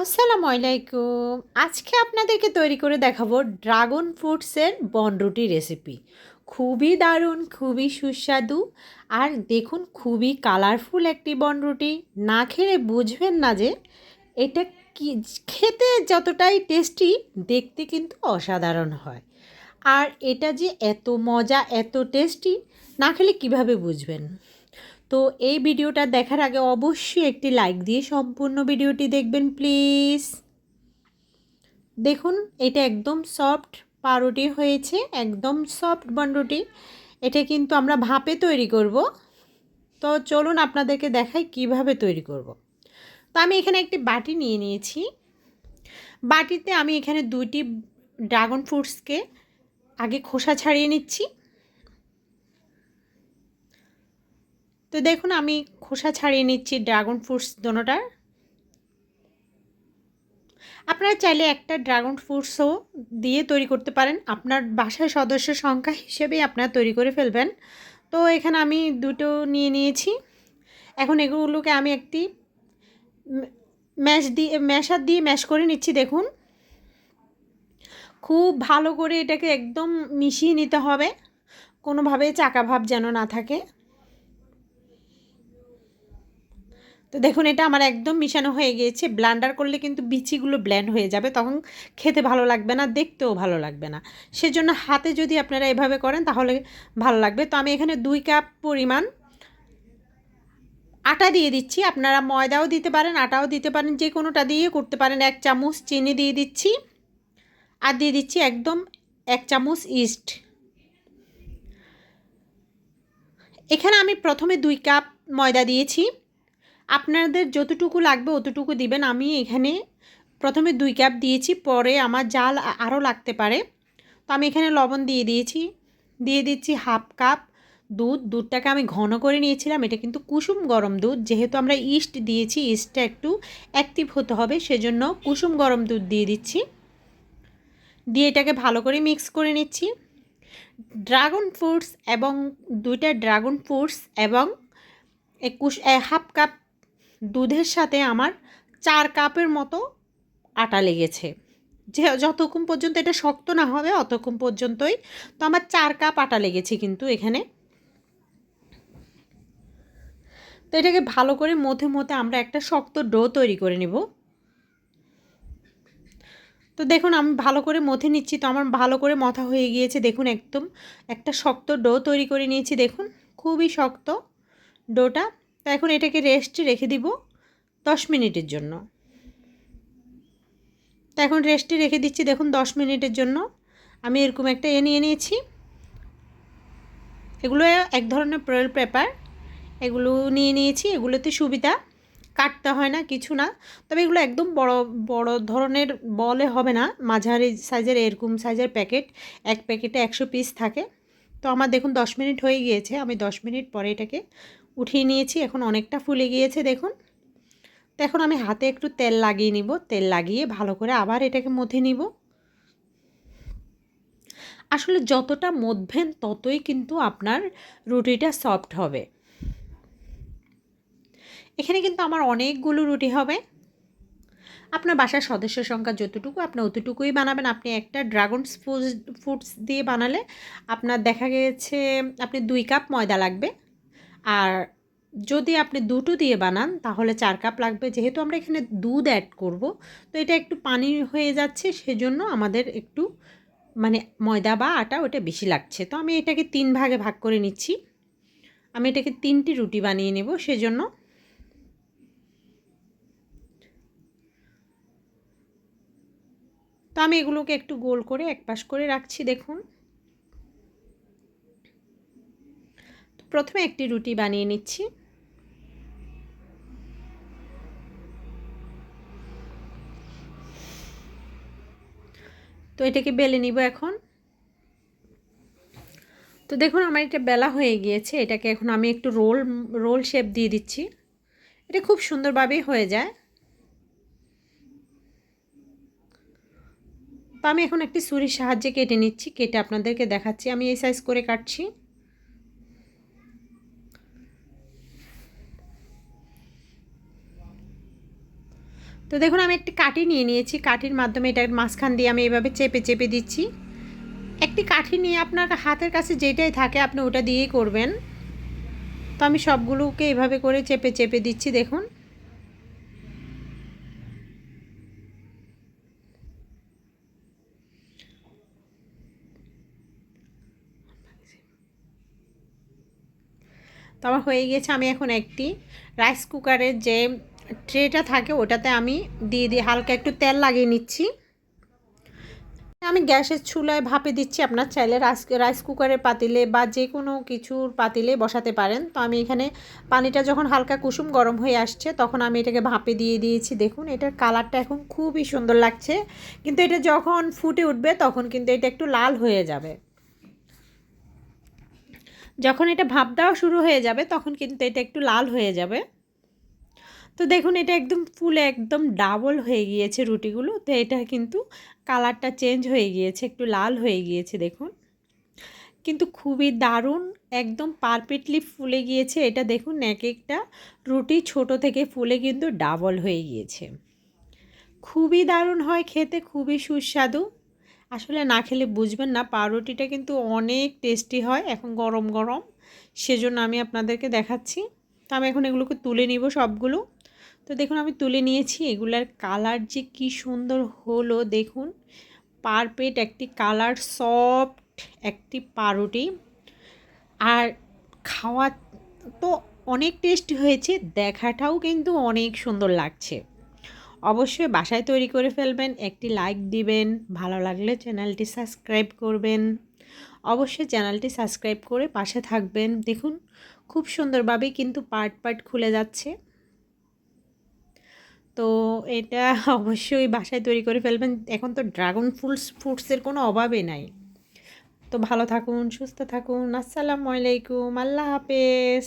আসসালামু আলাইকুম। আজকে আপনাদেরকে তৈরি করে দেখাবো ড্রাগন ফ্রুটসের বনরুটি রেসিপি। খুবই দারুণ, খুবই সুস্বাদু আর দেখুন খুবই কালারফুল একটি বনরুটি। না খেলে বুঝবেন না যে এটা কি, খেতে যতটাই টেস্টি দেখতে কিন্তু অসাধারণ হয়। আর এটা যে এত মজা, এত টেস্টি না খেলে কীভাবে বুঝবেন? তো এই ভিডিওটা দেখার আগে অবশ্যই একটি লাইক দিয়ে সম্পূর্ণ ভিডিওটি দেখবেন, প্লিজ। দেখুন, এটা একদম সফট পাউরুটি হয়েছে, একদম সফট বনরুটি এটা কিন্তু আমরা ভাপে তৈরি করব। তো চলুন আপনাদেরকে দেখাই কীভাবে তৈরি করব। তো আমি এখানে একটি বাটি নিয়ে নিয়েছি। বাটিতে আমি এখানে দুইটি ড্রাগন ফ্রুটসকে আগে খোসা ছাড়িয়ে নিচ্ছি। তো দেখুন, আমি খোসা ছাড়িয়ে নিচ্ছি ড্রাগন ফ্রুটস দোনোটার। আপনারা চাইলে একটা ড্রাগন ফ্রুটসও দিয়ে তৈরি করতে পারেন। আপনার বাসায় সদস্য সংখ্যা হিসেবেই আপনারা তৈরি করে ফেলবেন। তো এখানে আমি দুটো নিয়ে নিয়েছি। এখন এগুলোকে আমি একটি ম্যাশ দিয়ে ম্যাশার দিয়ে ম্যাশ করে নিচ্ছি, দেখুন। খুব ভালো করে এটাকে একদম মিশিয়ে নিতে হবে। কোনোভাবে চাকা ভাব যেন না থাকে। তো দেখুন, এটা আমার একদম মিশানো হয়ে গিয়েছে। ব্লান্ডার করলে কিন্তু বিচিগুলো ব্ল্যান্ড হয়ে যাবে, তখন খেতে ভালো লাগবে না, দেখতেও ভালো লাগবে না। সেজন্য হাতে যদি আপনারা এভাবে করেন, তাহলে ভালো লাগবে। তো আমি এখানে দুই কাপ পরিমাণ আটা দিয়ে দিচ্ছি। আপনারা ময়দাও দিতে পারেন, আটাও দিতে পারেন, যে কোনোটা দিয়ে করতে পারেন। এক চামচ চিনি দিয়ে দিচ্ছি। আর দিয়ে দিচ্ছি একদম এক চামচ ইস্ট। এখানে আমি প্রথমে দুই কাপ ময়দা দিয়েছি। আপনাদের যতটুকু লাগবে অতটুকু দিবেন। আমি এখানে প্রথমে দুই কাপ দিয়েছি, পরে আমার জাল আরও লাগতে পারে। তো আমি এখানে লবণ দিয়ে দিয়েছি। দিয়ে দিচ্ছি হাফ কাপ দুধ। দুধটাকে আমি ঘন করে নিয়েছিলাম। এটা কিন্তু কুসুম গরম দুধ। যেহেতু আমরা ইস্ট দিয়েছি ইস্টটা একটু অ্যাক্টিভ হতে হবে, সেজন্য কুসুম গরম দুধ দিয়ে দিচ্ছি। দিয়ে এটাকে ভালো করে মিক্স করে নিচ্ছি। ড্রাগন ফ্রুটস এবং দুইটা ড্রাগন ফ্রুটস এবং একুশ হাফ কাপ দুধের সাথে আমার চার কাপের মতো আটা লেগেছে। যে, যতক্ষণ পর্যন্ত এটা শক্ত না হবে, অতক্ষণ পর্যন্তই তো আমার চার কাপ আটা লেগেছে কিন্তু এখানে। তো এটাকে ভালো করে মধ্যে মধ্যে আমরা একটা শক্ত ডো তৈরি করে নেব। তো দেখুন, আমি ভালো করে মথে নিচ্ছি তো আমার ভালো করে মথা হয়ে গিয়েছে। দেখুন, একদম একটা শক্ত ডো তৈরি করে নিয়েছি। দেখুন, খুবই শক্ত ডোটা। তো এখন এটাকে রেস্টে রেখে দিব দশ মিনিটের জন্য। তো এখন রেস্টে রেখে দিচ্ছি, দেখুন দশ মিনিটের জন্য। আমি এরকম একটা এ নিয়ে নিয়েছি। এগুলো এক ধরনের প্রয়েল পেপার এগুলো নিয়ে নিয়েছি, এগুলোতে সুবিধা। কাটতে হয় না, কিছু না। তবে এগুলো একদম বড় বড় ধরনের বলে হবে না। মাঝারি সাইজের এরকম সাইজের প্যাকেট এক প্যাকেটে একশো পিস থাকে। তো আমার দেখুন দশ মিনিট হয়ে গিয়েছে। আমি দশ মিনিট পরে এটাকে উঠিয়ে নিয়েছি, এখন অনেকটা ফুলে গিয়েছে, দেখুন। তো এখন আমি হাতে একটু তেল লাগিয়ে নিব, তেল লাগিয়ে ভালো করে আবার এটাকে মধ্যে নিব। আসলে যতটা মধ্যেন ততই কিন্তু আপনার রুটিটা সফট হবে। এখানে কিন্তু আমার অনেকগুলো রুটি হবে। আপনার বাসার সদস্য সংখ্যা যতটুকু, আপনি অতটুকুই বানাবেন। আপনি একটা ড্রাগন ফুডস দিয়ে বানালে আপনার দেখা গেছে, আপনি দুই কাপ ময়দা লাগবে। আর যদি আপনি দুটো দিয়ে বানান, তাহলে চার কাপ লাগবে। যেহেতু আমরা এখানে দুধ অ্যাড করব, তো এটা একটু পানি হয়ে যাচ্ছে, সেজন্য আমাদের একটু মানে ময়দা বা আটা ওটা বেশি লাগছে। তো আমি এটাকে তিন ভাগে ভাগ করে নিচ্ছি। আমি এটাকে তিনটি রুটি বানিয়ে নেব, সেজন্য তো আমি এগুলোকে একটু গোল করে এক পাশ করে রাখছি, দেখুন। প্রথমে একটি রুটি বানিয়ে নিচ্ছি। তো এটাকে বেলে নিব এখন। তো দেখুন, আমার এটা বেলা হয়ে গিয়েছে। এটাকে এখন আমি একটু রোল রোল শেপ দিয়ে দিচ্ছি। এটা খুব সুন্দরভাবেই হয়ে যায়। তো আমি এখন একটি ছুরির সাহায্যে কেটে নিচ্ছি। কেটে আপনাদেরকে দেখাচ্ছি। আমি এই সাইজ করে কাটছি। তো দেখুন, আমি একটি কাঠি নিয়ে নিয়েছি। কাঠির মাধ্যমে এটার মাঝখান দিয়ে আমি এভাবে চেপে চেপে দিচ্ছি। একটি কাঠি নিয়ে আপনার হাতের কাছে যেটাই থাকে, আপনি ওটা দিয়েই করবেন। তো আমি সবগুলোকে এভাবে করে চেপে চেপে দিচ্ছি, দেখুন। তো আমার হয়ে গিয়েছে আমি এখন একটি রাইস কুকারের যে ট্রেটা থাকে, ওটাতে আমি দিয়ে দিয়ে হালকা একটু তেল লাগিয়ে নিচ্ছি। আমি গ্যাসের চুলায় ভাপে দিচ্ছি, আপনার চাইলে রাইস রাইস কুকারের পাতিলে বা যে কোনো কিছুর পাতিলে বসাতে পারেন। তো আমি এখানে পানিটা যখন হালকা কুসুম গরম হয়ে আসছে, তখন আমি এটাকে ভাপে দিয়ে দিয়েছি। দেখুন, এটার কালারটা এখন খুবই সুন্দর লাগছে। কিন্তু এটা যখন ফুটে উঠবে, তখন কিন্তু এটা একটু লাল হয়ে যাবে। যখন এটা ভাপ দেওয়া শুরু হয়ে যাবে, তখন কিন্তু এটা একটু লাল হয়ে যাবে। তো দেখুন, এটা একদম ফুলে একদম ডাবল হয়ে গিয়েছে রুটিগুলো। তো এটা কিন্তু কালারটা চেঞ্জ হয়ে গিয়েছে, একটু লাল হয়ে গিয়েছে দেখুন। কিন্তু খুবই দারুণ, একদম পারফেক্টলি ফুলে গিয়েছে। এটা দেখুন, এক একটা রুটি ছোট থেকে ফুলে কিন্তু ডাবল হয়ে গিয়েছে। খুবই দারুণ হয় খেতে, খুবই সুস্বাদু। আসলে না খেলে বুঝবেন না, পাউরুটিটা কিন্তু অনেক টেস্টি হয়, এখন গরম গরম। সেজন্য আমি আপনাদেরকে দেখাচ্ছি। তো আমি এখন এগুলোকে তুলে নিব সবগুলো। তো দেখুন, আমি তুলে নিয়েছি। এগুলার কালার যে কি সুন্দর হলো, দেখুন। পারপেট একটি কালার, সফট একটি পাউরুটি আর খাওয়া তো অনেক টেস্টি হয়েছে, দেখাটাও কিন্তু অনেক সুন্দর লাগছে। অবশ্যই বাসায় তৈরি করে ফেলবেন, একটি লাইক দিবেন, ভালো লাগলে চ্যানেলটি সাবস্ক্রাইব করবেন। অবশ্যই চ্যানেলটি সাবস্ক্রাইব করে পাশে থাকবেন। দেখুন, খুব সুন্দরভাবে কিন্তু পার্ট পার্ট খুলে যাচ্ছে। তো এটা অবশ্যই বাসায় তৈরি করে ফেলবেন। এখন তো ড্রাগন ফ্রুটস, ফ্রুটসের কোনো অভাবে নাই। তো ভালো থাকুন, সুস্থ থাকুন। আসসালামু আলাইকুম। আল্লাহ হাফেজ।